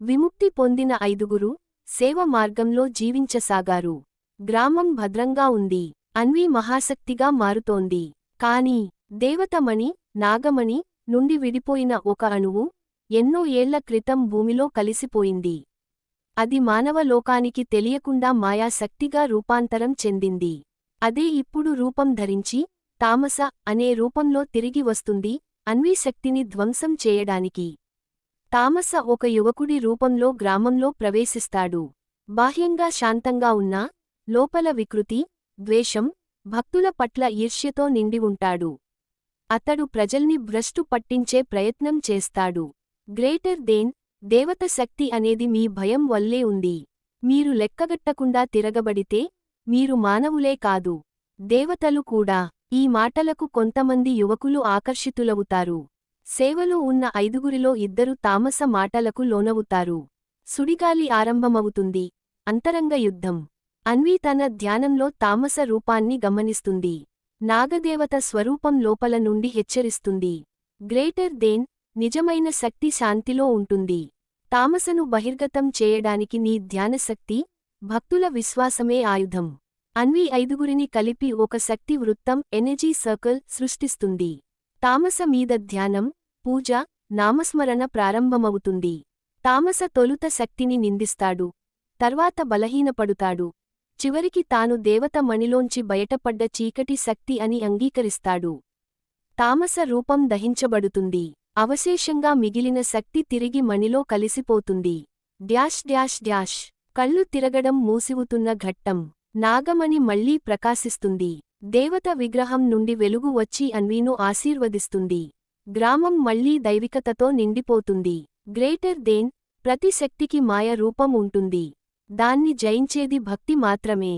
విముక్తి పొందిన ఐదుగురు సేవ మార్గంలో జీవించసాగారు. గ్రామం భద్రంగా ఉంది. అన్వి మహాశక్తిగా మారుతోంది. కాని దేవతమణి నాగమణి నుండి విడిపోయిన ఒక అణువు ఎన్నో ఏళ్ళ క్రితం భూమిలో కలిసిపోయింది. అది మానవ లోకానికి తెలియకుండా మాయాశక్తిగా రూపాంతరం చెందింది. అదే ఇప్పుడు రూపం ధరించి తామస అనే రూపంలో తిరిగి వస్తుంది అన్వీశక్తిని ధ్వంసం చేయడానికి. తామస ఒక యువకుడి రూపంలో గ్రామంలో ప్రవేశిస్తాడు. బాహ్యంగా శాంతంగా ఉన్నా లోపల వికృతి ద్వేషం భక్తుల పట్ల ఈర్ష్యతో నిండి ఉంటాడు. అతడు ప్రజల్ని భ్రష్టు పట్టించే ప్రయత్నం చేస్తాడు. గ్రేటర్ దేన్ దేవత శక్తి అనేది మీ భయం వల్లే ఉంది. మీరు లెక్కగట్టకుండా తిరగబడితే మీరు మానవులే కాదు. దేవతలు కూడా ఈ మాటలకు కొంతమంది యువకులు ఆకర్షితులవుతారు. సేవలో ఉన్న ఐదుగురిలో ఇద్దరు తామస మాటలకు లోనవుతారు. సుడిగాలి ఆరంభమవుతుంది. అంతరంగ యుద్ధం. అన్వీ తన ధ్యానంలో తామస రూపాన్ని గమనిస్తుంది. నాగదేవత స్వరూపం లోపల నుండి హెచ్చరిస్తుంది. గ్రేటర్ దేన్ నిజమైన శక్తి శాంతిలో ఉంటుంది. తామసను బహిర్గతం చేయడానికి నీ ధ్యానశక్తి భక్తుల విశ్వాసమే ఆయుధం. అన్వి ఐదుగురిని కలిపి ఒక శక్తి వృత్తం ఎనర్జీ సర్కిల్ సృష్టిస్తుంది. తామస మీద ధ్యానం పూజ నామస్మరణ ప్రారంభమవుతుంది. తామస తొలుత శక్తిని నిందిస్తాడు. తర్వాత బలహీనపడుతాడు. చివరికి తాను దేవత మణిలోంచి బయటపడ్డ చీకటి శక్తి అని అంగీకరిస్తాడు. తామస రూపం దహించబడుతుంది. అవశేషంగా మిగిలిన శక్తి తిరిగి మణిలో కలిసిపోతుంది. Dash dash dash. కళ్ళు తిరగడం మూసివుతున్న ఘట్టం. నాగమణి మళ్ళీ ప్రకాశిస్తుంది. దేవత విగ్రహం నుండి వెలుగు వచ్చి అన్వీను ఆశీర్వదిస్తుంది. గ్రామం మళ్ళీ దైవికతతో నిండిపోతుంది. గ్రేటర్ దేన్ ప్రతి శక్తికి మాయ రూపం ఉంటుంది. దాన్ని జయించేది భక్తి మాత్రమే.